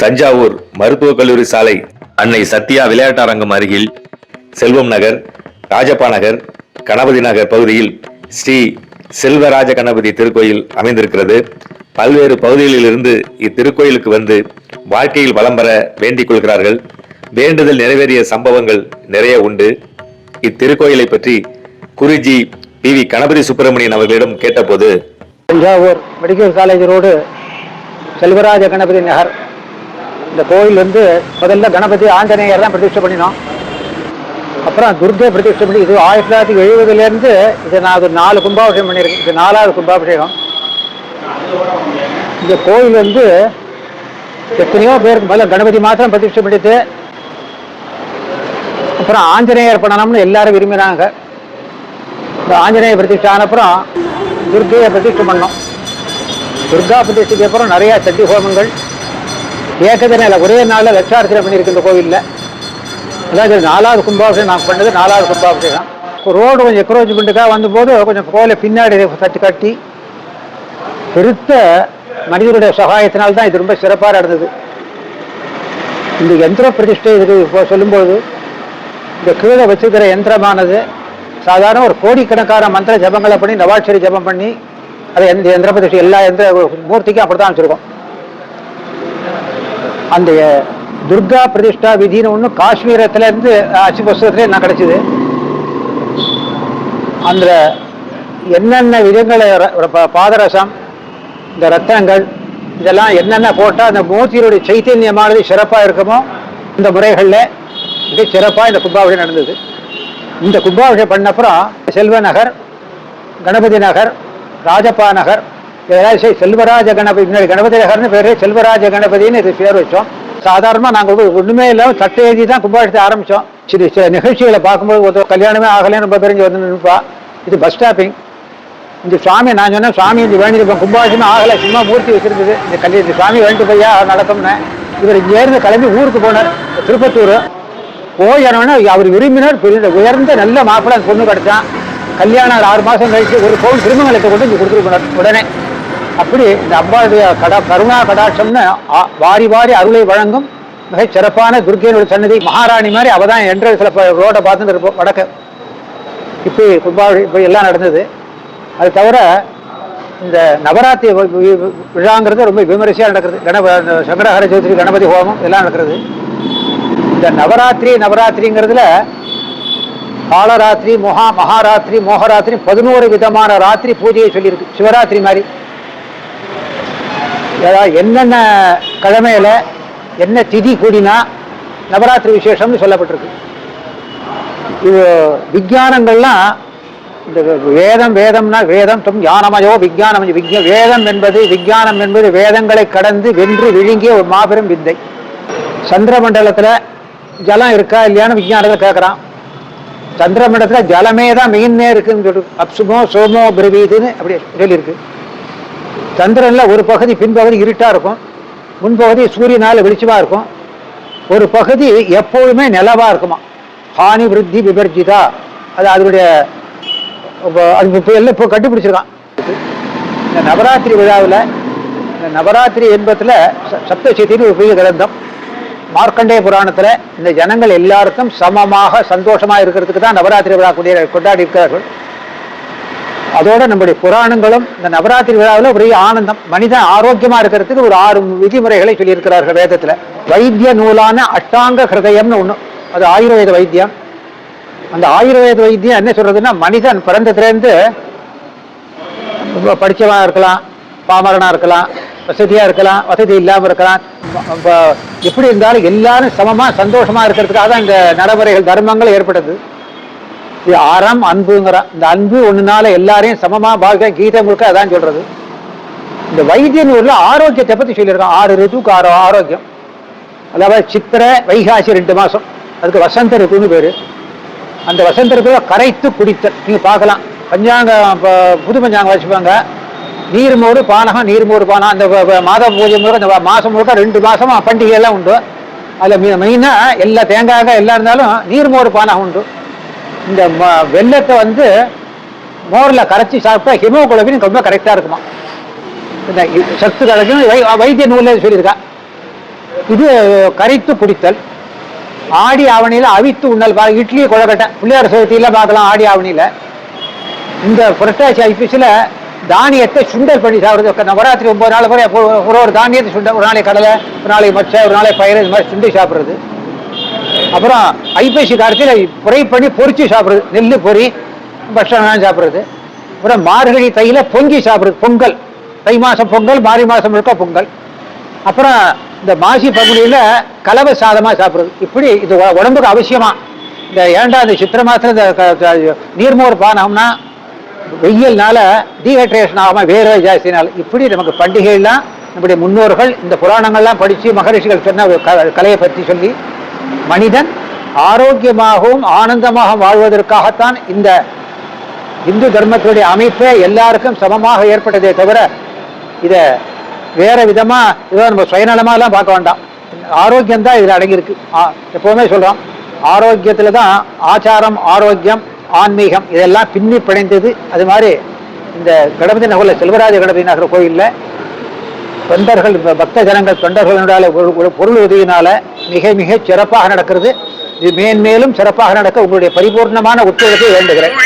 தஞ்சாவூர் மருத்துவக் கல்லூரி சாலை அன்னை சத்யா விளையாட்டரங்கம் அருகில் செல்வம் நகர் ராஜப்பா நகர் கணபதி நகர் பகுதியில் ஸ்ரீ செல்வராஜ கணபதி திருக்கோயில் அமைந்திருக்கிறது. பல்வேறு பகுதிகளிலிருந்து இத்திருக்கோயிலுக்கு வந்து வாழ்க்கையில் வளம் பெற வேண்டிக் கொள்கிறார்கள். வேண்டுதல் நிறைவேறிய சம்பவங்கள் நிறைய உண்டு. இத்திருக்கோயிலை பற்றி குருஜி பி. வி. கணபதி சுப்பிரமணியன் அவர்களிடம் கேட்டபோது Thanjavur medical college road Selvaraja Ganapathi Nagar. இந்த கோயில் வந்து முதல்ல கணபதி ஆஞ்சநேயர் தான் பிரதிஷ்டை பண்ணினோம். அப்புறம் துர்கை பிரதிஷ்டை பண்ணி இது ஆயிரத்தி தொள்ளாயிரத்தி எழுபதுலேருந்து இது நான் ஒரு நாலு கும்பாபிஷேகம் பண்ணியிருக்கேன். இது நாலாவது கும்பாபிஷேகம். இந்த கோயில் வந்து எத்தனையோ பேருக்கு முதல்ல கணபதி மாத்திரம் பிரதிஷ்டை பண்ணிட்டு அப்புறம் ஆஞ்சநேயர் பண்ணணும்னு எல்லாரும் விரும்பினாங்க. இந்த ஆஞ்சநேயர் பிரதிஷ்டை ஆன அப்புறம் துர்கையை பிரதிஷ்டை பண்ணோம். துர்கா பிரதிஷ்டைக்கு அப்புறம் நிறையா சட்டி ஹோமங்கள். ஏக்கதனையில் ஒரே நாளில் லட்சார்த்தனை பண்ணியிருக்கு இந்த கோவிலில். அதாவது நாலாவது கும்பாபிஷேகம் நான் பண்ணது நாலாவது கும்பாபிஷேகம். ரோடு கொஞ்சம் எக்ரோச்மெண்ட்டுக்காக வந்தபோது கொஞ்சம் கோவிலை பின்னாடி தட்டி கட்டி பெருத்த மனிதனுடைய சகாயத்தினால் தான் இது ரொம்ப சிறப்பாக நடந்தது. இந்த யந்திர பிரதிஷ்டை இதுக்கு இப்போ சொல்லும்போது இந்த கீழே வச்சுருக்கிற யந்திரமானது சாதாரண ஒரு கோடிக்கணக்கான மந்திர ஜபங்களை பண்ணி நவாட்சரி ஜபம் பண்ணி அதை எந்த யந்திர பிரதிஷ்டை எல்லா எந்திர மூர்த்திக்கும் அப்படி தான் வச்சுருக்கோம். அந்த துர்கா பிரதிஷ்டா விதின்னு ஒன்று காஷ்மீரத்துலேருந்து அச்சு புஸ்தகத்துலேயே நான் கிடச்சிது. அந்த என்னென்ன விதங்களை ர- ப- பாதரசம் இந்த ரத்தனங்கள் இதெல்லாம் என்னென்ன போட்டால் அந்த மூர்த்தியினுடைய சைத்தன்யமானது சிறப்பாக இருக்குமோ இந்த முறைகளில் மிக சிறப்பாக இந்த கும்பாபிஷேகம் நடந்தது. இந்த கும்பாபிஷேகம் பண்ண அப்புறம் கணபதி நகர் ராஜப்பா நகர் ஏதாவது சரி செல்வராஜ கணபதி முன்னாடி கணபதி பேர் செல்வராஜ கணபதினு இது பேர் வச்சோம். சாதாரணமாக நாங்கள் ஒன்றுமே இல்லாமல் சட்டை எழுதி தான் கும்பாபிஷேகத்தை ஆரம்பித்தோம் சரி சில நிகழ்ச்சிகளை பார்க்கும்போது ஒருத்தர் கல்யாணமே ஆகலைன்னு ரொம்ப தெரிஞ்சு வந்து நிற்பா இது பஸ் ஸ்டாப்பிங் இந்த சுவாமி நான் சொன்னேன் சுவாமி இந்த வேண்டியிருப்பேன் கும்பாபிஷேகம் ஆகலை சும்மா மூர்த்தி வச்சிருந்தது. இந்த கல்யாணம் இந்த சுவாமி வேண்டு போய்யா நடக்கும்னு. இவர் இங்கேருந்து கிளம்பி ஊருக்கு போனார் திருப்பத்தூர். போய் அவர் விரும்பினார் பெரிய உயர்ந்த நல்ல மாப்பிள்ளை பொண்ணு கிடச்சான். கல்யாணம் ஆறு மாதம் கழிச்சு ஒரு பவுன் திருமங்கலத்தை கொண்டு இங்கே கொடுத்துட்டு உடனே. அப்படி இந்த அம்பாளுடைய கடா கருணா கடாட்சம்னு வாரி வாரி அருளை வழங்கும் மிக சிறப்பான துர்கையினுடைய சன்னதி மகாராணி மாதிரி அவள் தான் என்ட்ரன்ஸில் ரோட்டை பார்த்துட்டு இருப்போம் வடக்க. இப்போ கும்பாவளி இப்படி எல்லாம் நடந்தது. அது தவிர இந்த நவராத்திரி விழாங்கிறது ரொம்ப விமரிசையாக நடக்கிறது. கணப சங்கடஹர சதுர்த்தி கணபதி ஹோமம் எல்லாம் நடக்கிறது. இந்த நவராத்திரி நவராத்திரிங்கிறதுல காலராத்திரி மொஹா மகாராத்திரி மோகராத்திரி பதினோரு விதமான ராத்திரி பூஜையை சொல்லியிருக்கு. சிவராத்திரி மாதிரி. அதாவது என்னென்ன கிழமையில் என்ன திதி கூடினா நவராத்திரி விசேஷம்னு சொல்லப்பட்டிருக்கு. இது விஞ்ஞானங்கள்லாம் இந்த வேதம் வேதம்னா வேதம் தும் ஞானமயோ விஞ்ஞானம் விஜ வேதம் என்பது விஞ்ஞானம் என்பது வேதங்களை கடந்து வென்று விழுங்கிய ஒரு மாபெரும் வித்தை சந்திரமண்டலத்தில் ஜலம் இருக்கா இல்லையான்னு விஞ்ஞானத்தை கேட்குறான் சந்திரமண்டலத்தில் ஜலமே தான் மெயின்னே இருக்குன்னு சொல்லிட்டு அப்சுமோ சோமோ பிரவீதுன்னு அப்படி சொல்லியிருக்கு. சந்திரன்ல ஒரு பகுதி பின்பகுதி இருட்டா இருக்கும். முன்பகுதி சூரியனால வெளிச்சமா இருக்கும். ஒரு பகுதி எப்பொழுதுமே நிலவா இருக்குமா? ஹானி விருத்தி விபர்ஜிதா. அது அதனுடைய அது இப்போ எல்லாம் இப்போ கண்டுபிடிச்சிருக்கான். இந்த நவராத்திரி விழாவில் இந்த நவராத்திரி என்பதில் சப்தசதினு ஒரு பெரிய கிரந்தம். மார்க்கண்டே புராணத்தில் இந்த ஜனங்கள் எல்லாருக்கும் சமமாக சந்தோஷமாக இருக்கிறதுக்கு தான் நவராத்திரி விழா கொண்டாடி இருக்கிறார்கள். அதோட நம்முடைய புராணங்களும் இந்த நவராத்திரி விழாவில் ஒரே ஆனந்தம். மனிதன் ஆரோக்கியமா இருக்கிறதுக்கு ஒரு ஆறு விதிமுறைகளை சொல்லியிருக்கிறார்கள் வேதத்துல. வைத்திய நூலான அஷ்டாங்க ஹிருதயம்னு ஒண்ணு. அது ஆயுர்வேத வைத்தியம். அந்த ஆயுர்வேத வைத்தியம் என்ன சொல்றதுன்னா மனிதன் பிறந்ததுலேருந்து ரொம்ப இருக்கலாம் பாமரனா இருக்கலாம் வசதியா இருக்கலாம் வசதி இல்லாம இருக்கலாம். எப்படி இருந்தாலும் எல்லாரும் சமமா சந்தோஷமா இருக்கிறதுக்காக தான் இந்த நடைமுறைகள் தர்மங்கள் ஏற்பட்டது. அறம் அன்புங்கிறான் இந்த அன்பு ஒன்றுனால எல்லாரையும் சமமா வாழ்க்கை கீதை முழுக்க அதான் சொல்றது. இந்த வைத்திய ஊரில் ஆரோக்கியத்தை பற்றி சொல்லியிருக்கான். ஆறு ரிதுக்கு ஆரோ ஆரோக்கியம். அதாவது சித்திரை வைகாசி ரெண்டு மாதம் அதுக்கு வசந்த ரிதுன்னு பேர். அந்த வசந்த ரிதுவை கரைத்து குடித்தல். நீங்கள் பார்க்கலாம். பஞ்சாங்கம் இப்போ புது பஞ்சாங்கம் வச்சுப்பாங்க நீர்மோடு பானகம் நீர்மோடு பானம் அந்த மாத பூஜை முழுக்க அந்த மாதம் முழுக்க ரெண்டு மாதமாக பண்டிகையெல்லாம் உண்டு. அதில் மெயினாக எல்லா தேங்காய் எல்லாம் இருந்தாலும் நீர்மோடு பானகம் உண்டு. இந்த ம- வந்து மோரில் கரைச்சி சாப்பிட்டா ஹிமோகுளோபின் ரொம்ப கரெக்டாக இருக்குமா? இந்த சத்து கிடைக்கும் வை- வைத்திய நூலில் சொல்லியிருக்கா. இது கரைத்து குடித்தல். ஆடி ஆவணியில் அவித்து உண்ணல். பா- இட்லி கொழக்கட்டை. பிள்ளையார் சதுர்த்தியில் பார்க்கலாம் ஆடி ஆவணியில். இந்த புரட்டாசி ஐப்பசியில் தானியத்தை சுண்டல் பண்ணி சாப்பிட்றது. நவராத்திரி ஒம்பது நாள் கூட ஒரு- ஒரு ஒரு தானியத்தை சுண்டல் ஒரு நாளைக்கு கடலை ஒரு நாளைக்கு மச்சை ஒரு நாளைக்கு பயிர் இது மாதிரி சுண்டி சாப்பிட்றது. அப்புறம் ஐப்பசி காலத்தில் புரை பண்ணி பொறிச்சு சாப்பிட்றது. நெல் பொரி பட்சம் சாப்பிட்றது. அப்புறம் மார்கழி தையில் பொங்கி சாப்பிட்றது பொங்கல். தை மாதம் பொங்கல் மாறி மாதம் முழுக்க பொங்கல். அப்புறம் இந்த மாசி பங்குனியில் கலவை சாதமாக சாப்பிட்றது. இப்படி இது உடம்புக்கு அவசியமாக இந்த ஏண்டா இந்த சித்திரை மாதத்தில் இந்த நீர்மோர் பானம்னா வெயில்னால டீஹைட்ரேஷன் ஆகாமல் வேர்வை ஜாஸ்தினால் இப்படி நமக்கு பண்டிகைலாம் நம்முடைய முன்னோர்கள் இந்த புராணங்கள்லாம் படித்து மகரிஷிகள் சொன்ன ஒரு க- கலையை பற்றி சொல்லி மனிதன் ஆரோக்கியமாகவும் ஆனந்தமாக வாழ்வதற்காகத்தான் இந்த இந்து தர்மத்தினுடைய அமைப்பே எல்லாருக்கும் சமமாக ஏற்பட்டதே தவிர இதை வேற விதமா இதை நம்ம சுயநலமாலாம் பார்க்க வேண்டாம். ஆரோக்கியம் தான் இதில் அடங்கியிருக்கு. ஆ- எப்பவுமே சொல்றோம் ஆரோக்கியத்துல தான் ஆச்சாரம் ஆரோக்கியம் ஆன்மீகம் இதெல்லாம் பின்னி பிணைந்தது. அது மாதிரி இந்த கணபதி நகரில் செல்வராஜ கணபதி நகர் கோயிலில் தொண்டர்கள் பக்த ஜனங்கள் தொண்டர்களுடைய பொருள் உதவியினால மிக மிக சிறப்பாக நடக்கிறது. இது மேன்மேலும் சிறப்பாக நடக்க உங்களுடைய பரிபூர்ணமான ஒத்துழைப்பை வேண்டுகிறேன்.